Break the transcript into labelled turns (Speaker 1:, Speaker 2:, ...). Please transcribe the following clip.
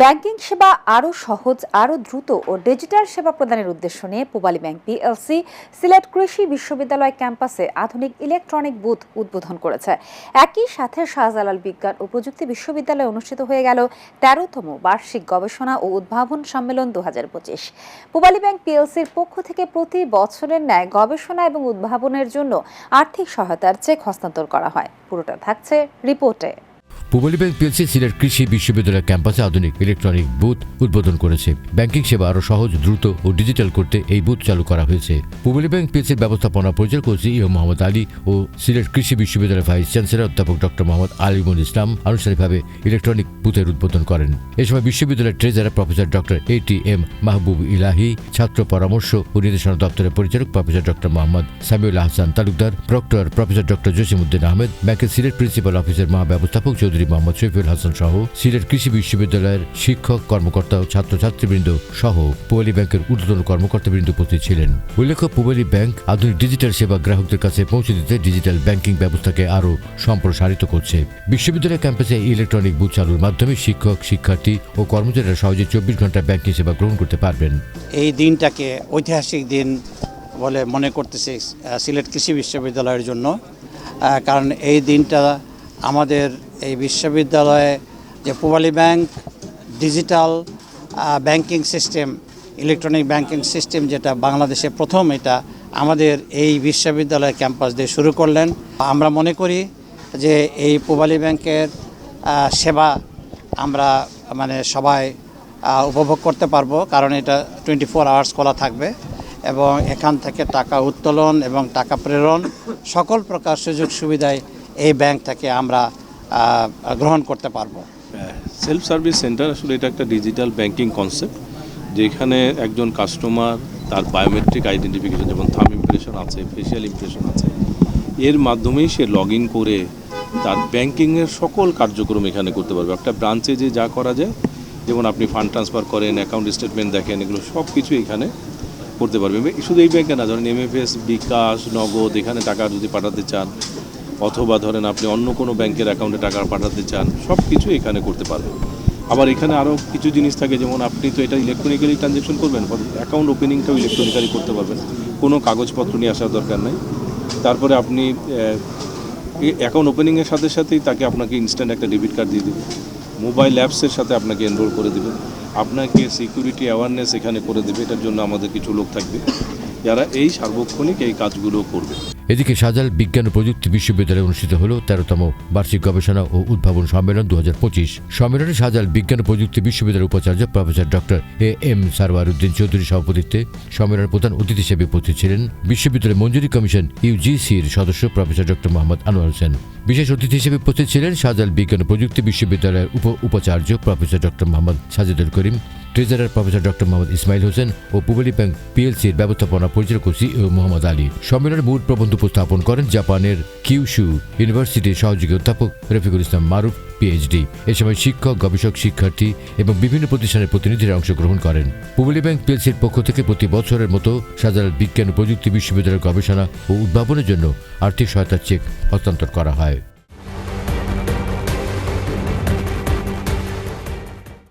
Speaker 1: Banking সেবা আরও সহজ আরও দ্রুত ও ডিজিটাল সেবা প্রদানের উদ্দেশ্য নিয়ে পূবালী ব্যাংক পিএলসি সিলেট কৃষি বিশ্ববিদ্যালয় ক্যাম্পাসে আধুনিক ইলেকট্রনিক বুথ উদ্বোধন করেছে। একই সাথে শাহজালাল বিজ্ঞান ও প্রযুক্তি বিশ্ববিদ্যালয়ে অনুষ্ঠিত হয়ে গেল তেরোতম বার্ষিক গবেষণা ও উদ্ভাবন সম্মেলন দু হাজার পঁচিশ। পূবালী ব্যাংক পিএলসির পক্ষ থেকে প্রতি বছরের ন্যায় গবেষণা এবং উদ্ভাবনের জন্য আর্থিক সহায়তার চেক হস্তান্তর করা হয়। পুরোটা থাকছে রিপোর্টে।
Speaker 2: পূবালী ব্যাংক পিএলসি সিলেট কৃষি বিশ্ববিদ্যালয় ক্যাম্পাসে আধুনিক ইলেকট্রনিক বুথ উদ্বোধন করেছে। ব্যাংকিং সেবা আরও সহজ, দ্রুত ও ডিজিটাল করতে এই বুথ চালু করা হয়েছে। পূবালী ব্যাংক পিএলসির ব্যবস্থাপনা পরিচালক সিইও মোহাম্মদ আলী ও সিলেট কৃষি বিশ্ববিদ্যালয়ের ভাইস চ্যান্সেলর অধ্যাপক ডক্টর মোহাম্মদ আলিমুল ইসলাম আনুষ্ঠানিকভাবে ইলেকট্রনিক বুথের উদ্বোধন করেন। এ সময় বিশ্ববিদ্যালয়ের treasurer professor doctor A T M Mahbub Elahi, ছাত্র পরামর্শ ও নির্দেশনা দপ্তরের পরিচালক professor doctor Mohammad Samiul Ahsan Talukdar, proctor professor doctor Jasimuddin Ahmed, ব্যাংকের সিলেট প্রিন্সিপাল অফিসের মহাব্যবস্থাপক চৌধুরী মোহাম্মদ শফিউল হাসান সহ সিলেট কৃষি বিশ্ববিদ্যালয়ের শিক্ষক, কর্মকর্তা ও ছাত্রছাত্রীবৃন্দ সহ পুবালী ব্যাংকের ঊর্ধ্বতন কর্মকর্তাবৃন্দ উপস্থিত ছিলেন। উল্লেখ্য, পুবালী ব্যাংক আধুনিক ডিজিটাল সেবা গ্রাহকদের কাছে পৌঁছে দিতে ডিজিটাল ব্যাংকিং ব্যবস্থাকে আরও সম্প্রসারিত করছে। বিশ্ববিদ্যালয় ক্যাম্পাসে ইলেকট্রনিক বুথ চালুর মাধ্যমে শিক্ষক, শিক্ষার্থী ও কর্মচারীরা সহজে চব্বিশ ঘণ্টা ব্যাংকিং সেবা গ্রহণ করতে পারবেন।
Speaker 3: এই দিনটাকে ঐতিহাসিক দিন বলে মনে করতেছি সিলেট কৃষি বিশ্ববিদ্যালয়ের জন্য কারণ এই দিনটা আমাদের এই বিশ্ববিদ্যালয়ে যে Pubali bank, digital banking system, electronic banking system যেটা বাংলাদেশে প্রথম, এটা আমাদের এই বিশ্ববিদ্যালয় ক্যাম্পাস দিয়ে শুরু করলেন। আমরা মনে করি যে এই পূবালী ব্যাংকের সেবা আমরা মানে সবাই উপভোগ করতে পারব, কারণ এটা টোয়েন্টি ফোর আওয়ার্স খোলা থাকবে এবং এখান থেকে টাকা উত্তোলন এবং টাকা প্রেরণ সকল প্রকার সুযোগ সুবিধায় এই ব্যাংক থেকে আমরা গ্রহণ করতে পারব।
Speaker 4: সেলফ সার্ভিস সেন্টার আসলে এটা একটা ডিজিটাল ব্যাংকিং কনসেপ্ট যেখানে একজন কাস্টমার তার বায়োমেট্রিক আইডেন্টিফিকেশন যেমন থাম ইমপ্রেশন আছে ফেশিয়াল ইমপ্রেশন আছে, এর মাধ্যমেই সে লগ ইন করে তার ব্যাংকিংয়ের সকল কার্যক্রম এখানে করতে পারবে। একটা ব্রাঞ্চে যে যা করা যায়, যেমন আপনি ফান্ড ট্রান্সফার করেন অ্যাকাউন্ট স্টেটমেন্ট দেখেন, এগুলো সব কিছু এখানে করতে পারবে। শুধু এই ব্যাংকে না, ধরেন এমএফএস বিকাশ, নগদ, এখানে টাকা যদি পাঠাতে চান অথবা ধরেন আপনি অন্য কোনো ব্যাংকের অ্যাকাউন্টে টাকা পাঠাতে চান সব কিছু এখানে করতে পারবেন। আবার এখানে আরও কিছু জিনিস থাকে, যেমন আপনি তো এটা ইলেকট্রনিক্যালি ট্রানজ্যাকশন করবেন অ্যাকাউন্ট ওপেনিংটাও ইলেকট্রনিক্যালি করতে পারবেন। কোনো কাগজপত্র নিয়ে আসার দরকার নেই। তারপরে আপনি অ্যাকাউন্ট ওপেনিংয়ের সাথে সাথেই তাকে আপনাকে ইনস্ট্যান্ট একটা ডেবিট কার্ড দিয়ে দেবে। মোবাইল অ্যাপসের সাথে আপনাকে এনরোল করে দেবে। আপনাকে সিকিউরিটি অ্যাওয়ারনেস এখানে করে দেবে। এটার জন্য আমাদের কিছু লোক থাকবে, যারা এই সার্বক্ষণিক এই কাজগুলো করবে।
Speaker 2: এদিকে সাজাল বিজ্ঞান ও প্রযুক্তি বিশ্ববিদ্যালয়ে অনুষ্ঠিত হল তেরোতম বার্ষিক গবেষণা ও উদ্ভাবন সম্মেলন দু হাজার পঁচিশ। সম্মেলনে সাজাল বিজ্ঞান ও প্রযুক্তি বিশ্ববিদ্যালয়ের উপাচার্য professor doctor A M Sarwar Uddin Chowdhury সভাপতিত্বে সম্মেলনের প্রধান অতিথি হিসেবে উপস্থিত ছিলেন বিশ্ববিদ্যালয় মঞ্জুরি কমিশন ইউজিসির সদস্য প্রফেসর ডক্টর মোহাম্মদ আনোয়ার হোসেন। বিশেষ অতিথি হিসেবে উপস্থিত ছিলেন শাহজাল বিজ্ঞান ও প্রযুক্তি বিশ্ববিদ্যালয়ের উপ উপাচার্য professor doctor Mohammad Sajidul Karim. Treasurer professor doctor Mohammad Ismail Hossain ও পুবলি ব্যাংক পিএলসির ব্যবস্থাপনা পরিচালক ও মোহাম্মদ আলী সম্মেলনে মূল প্রবন্ধ উপস্থাপন করেন জাপানের কিউশু ইউনিভার্সিটির সহযোগী অধ্যাপক রফিকুল ইসলাম মারুফ পিএইচডি এ সময় শিক্ষক, গবেষক, শিক্ষার্থী এবং বিভিন্ন প্রতিষ্ঠানের প্রতিনিধিরা অংশগ্রহণ করেন। পুবলি ব্যাংক পিএলসির পক্ষ থেকে প্রতি বছরের মতো সাধারণ বিজ্ঞান ও প্রযুক্তি বিশ্ববিদ্যালয়ের গবেষণা ও উদ্ভাবনের জন্য আর্থিক সহায়তার চেক হস্তান্তর করা হয়।